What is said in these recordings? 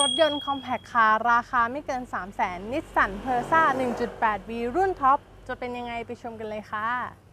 รถยนต์คอมแพคคาร์ราคาไม่เกิน 3 0 0 0 0 0นิสสันเพอร์ซ่า 1.8V รุ่นท็อปจะเป็นยังไงไปชมกันเลยค่ะ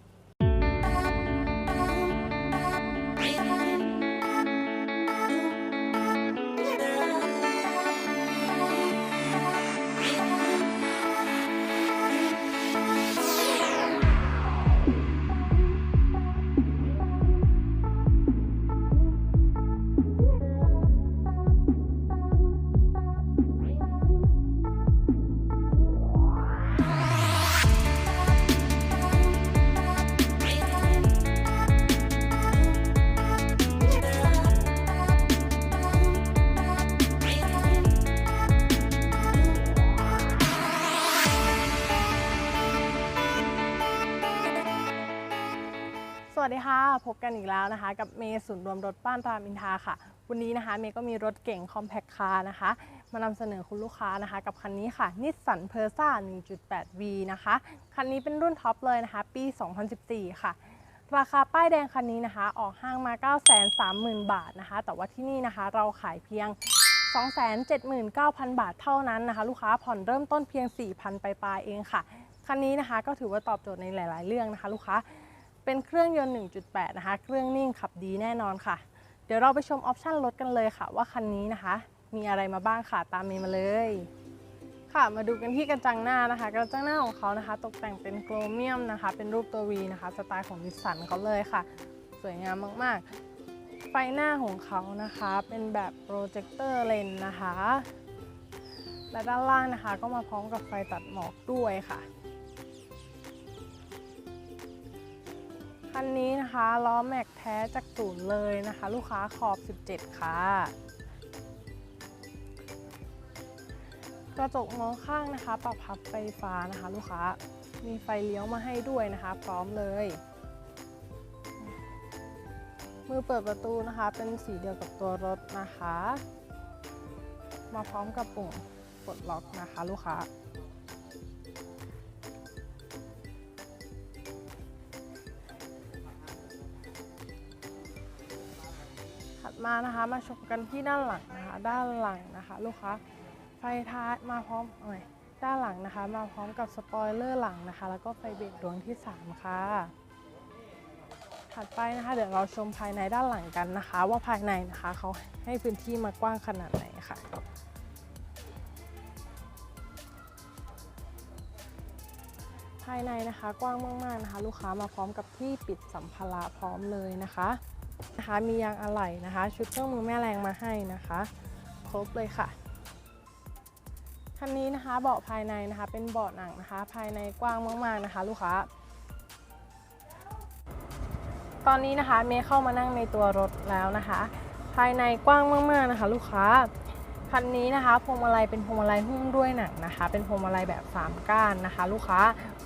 สดีค่ะ พบกันอีกแล้วนะคะ กับเมย์ศูนย์รวมรถบ้านรามอินทาค่ะ วันนี้นะคะเมย์ก็มีรถเก่ง Compact Car นะคะ มานำเสนอคุณลูกค้านะคะ กับคันนี้ค่ะ Nissan Versa 1.8V นะคะ คันนี้เป็นรุ่นท็อปเลยนะคะ ปี 2014 ค่ะ ราคาป้ายแดงคันนี้นะคะ ออกห้างมา 930,000 บาทนะคะ แต่ว่าที่นี่นะคะเราขายเพียง 279,000 บาทเท่านั้นนะคะ ลูกค้าผ่อนเริ่มต้นเพียง 4,000 ไปปลายเองค่ะ คันนี้นะคะก็ถือว่าตอบโจทย์ในหลาย ๆ เรื่องนะคะ ลูกค้า เป็นเครื่องยนต์ 1.8 นะคะ เครื่องนิ่งขับดีแน่นอนค่ะ เดี๋ยวเราไปชมออปชั่นรถกันเลยค่ะ ว่าคันนี้นะคะ มีอะไรมาบ้างค่ะ ตามเมย์มาเลย ค่ะ มาดูกันที่กระจังหน้านะคะ กระจังหน้าของเขานะคะ ตกแต่งเป็นโครเมียมนะคะ เป็นรูปตัว V นะคะ สไตล์ของนิสสันเขาเลยค่ะ สวยงามมาก ๆ ไฟหน้าของเขานะคะ เป็นแบบโปรเจคเตอร์เลนนะคะ และด้านล่างนะคะ ก็มาพร้อมกับไฟตัดหมอกด้วยค่ะ คันนี้นะคะล้อแม็กแท้จากศูนย์เลยนะคะ ลูกค้าขอบ 17 ค่ะ กระจกมองข้างนะคะปรับพับไฟฟ้านะคะ ลูกค้ามีไฟเลี้ยวมาให้ด้วยนะคะ พร้อมเลย มือเปิดประตูนะคะ เป็นสีเดียวกับตัวรถนะคะ มาพร้อมกับปุ่มปลดล็อกนะคะ ลูกค้า มานะคะมาชมกันที่ด้านหลังนะคะ ด้านหลังนะคะ ลูกค้าไฟท้ายมาพร้อมเอ้ยด้านหลังนะคะ มาพร้อมกับสปอยเลอร์หลังนะคะ แล้วก็ไฟเบรกดวงที่ 3 ค่ะ ถัดไปนะคะ เดี๋ยวเราชมภายในด้านหลังกันนะคะ ว่าภายในนะคะเขาให้พื้นที่มากว้างขนาดไหนค่ะภายในนะคะกว้างมากๆนะคะ ลูกค้ามาพร้อมกับที่ปิดสัมภาระพร้อมเลยนะคะ นะคะมียางอะไหล่นะคะ ชุดเครื่องมือแม่แรงมาให้นะคะ ครบเลยค่ะคันนี้นะคะเบาะภายในนะคะ เป็นเบาะหนังนะคะ ภายในกว้างมากๆนะคะ ลูกค้า ตอนนี้นะคะเมย์เข้ามานั่งในตัวรถแล้วนะคะ ภายในกว้างมากๆนะคะ ลูกค้าคันนี้นะคะพวงมาลัยเป็นพวงมาลัยหุ้มด้วยหนังนะคะ เป็นพวงมาลัยแบบ 3 ก้านนะคะ ลูกค้า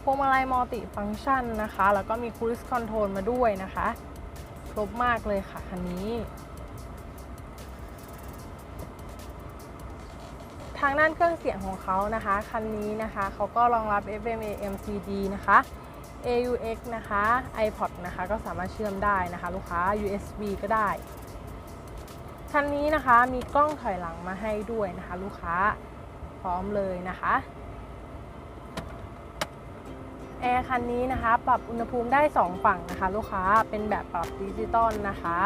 พวงมาลัยมัลติฟังก์ชันนะคะ แล้วก็มี cruise control มาด้วยนะคะ ครบมากเลยค่ะคันนี้ ทางด้านเครื่องเสียงของเขานะคะ คันนี้นะคะเขาก็รองรับ FM AM CD นะคะ AUX นะคะ iPod นะคะก็สามารถเชื่อมได้นะคะ ลูกค้า USB ก็ได้ คันนี้นะคะมีกล้องถอยหลังมาให้ด้วยนะคะ ลูกค้าพร้อมเลยนะคะ แอร์คันนี้นะคะ ปรับอุณหภูมิได้ 2 ฝั่งนะคะ ลูกค้าเป็นแบบปรับดิจิตอลนะคะ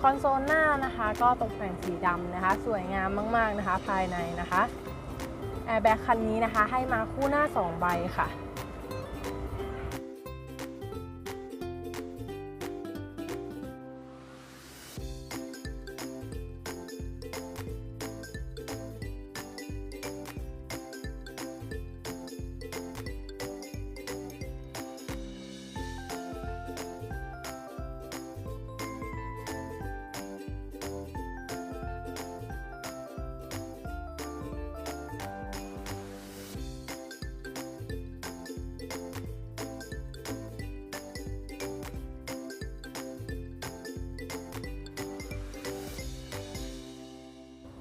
คอนโซลหน้านะคะ ก็ตกแต่งสีดำนะคะ สวยงามมาก ๆนะคะ ภายในนะคะแอร์แบ็กคันนี้นะคะ ให้มาคู่หน้า 2 ใบค่ะ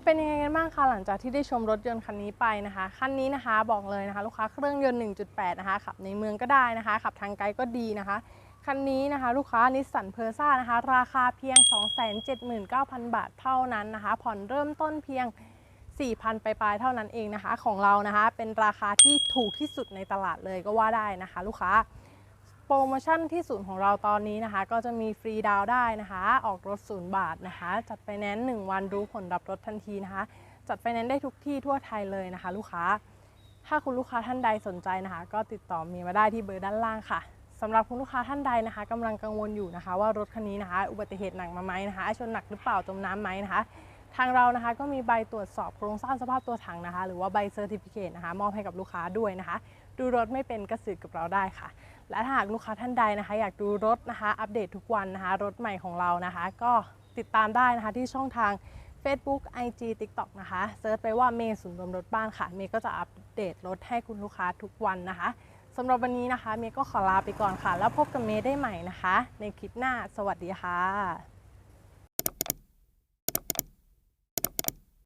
เป็นยังไงกันบ้างคะหลังจากที่ได้ชมรถยนต์คันนี้ไปนะคะ คันนี้นะคะบอกเลยนะคะ ลูกค้าเครื่องยนต์ 1.8 นะคะขับในเมืองก็ได้นะคะ ขับทางไกลก็ดีนะคะคันนี้นะคะลูกค้านิสสันเพอร์ซ่านะคะราคาเพียง 279,000 บาทเท่านั้นนะคะ ผ่อนเริ่มต้นเพียง 4,000 ไปปลายเท่านั้นเองนะคะ ของเรานะคะเป็นราคาที่ถูกที่สุดในตลาดเลยก็ว่าได้นะคะ ลูกค้า โปรโมชั่นที่ศูนย์ของเราตอนนี้นะคะ ก็จะมีฟรีดาวได้นะคะ ออกรถศูนย์บาทนะคะ จัดไฟแนนซ์1วันรู้ผลรับรถทันทีนะคะ จัดไฟแนนซ์ได้ทุกที่ทั่วไทยเลยนะคะ ลูกค้า ถ้าคุณลูกค้าท่านใดสนใจนะคะ ก็ติดต่อเมียมาได้ที่เบอร์ด้านล่างค่ะสำหรับคุณลูกค้าท่านใดนะคะกำลังกังวลอยู่นะคะ ว่ารถคันนี้นะคะ อุบัติเหตุหนักมาไหมนะคะชนหนักหรือเปล่าจมน้ำไหมนะคะ ทางเรานะคะก็มีใบตรวจสอบโครงสร้างสภาพตัวถังนะคะ หรือว่าใบเซอร์ติฟิเคตนะคะมอบให้กับลูกค้าด้วยนะคะ ดูรถไม่เป็นก็สื่อกับเราได้ค่ะ และถ้าหากลูกค้าท่านใดนะคะ อยากดูรถนะคะ อัปเดตทุกวันนะคะ รถใหม่ของเรานะคะ ก็ติดตามได้นะคะที่ช่องทาง Facebook IG TikTok นะคะเซิร์ชไปว่าเมย์ศูนย์รวมรถบ้านค่ะ เมย์ก็จะอัปเดตรถให้คุณลูกค้าทุกวันนะคะสำหรับวันนี้นะคะ เมย์ก็ขอลาไปก่อนค่ะ แล้วพบกับเมย์ได้ใหม่นะคะ ในคลิปหน้า สวัสดีค่ะ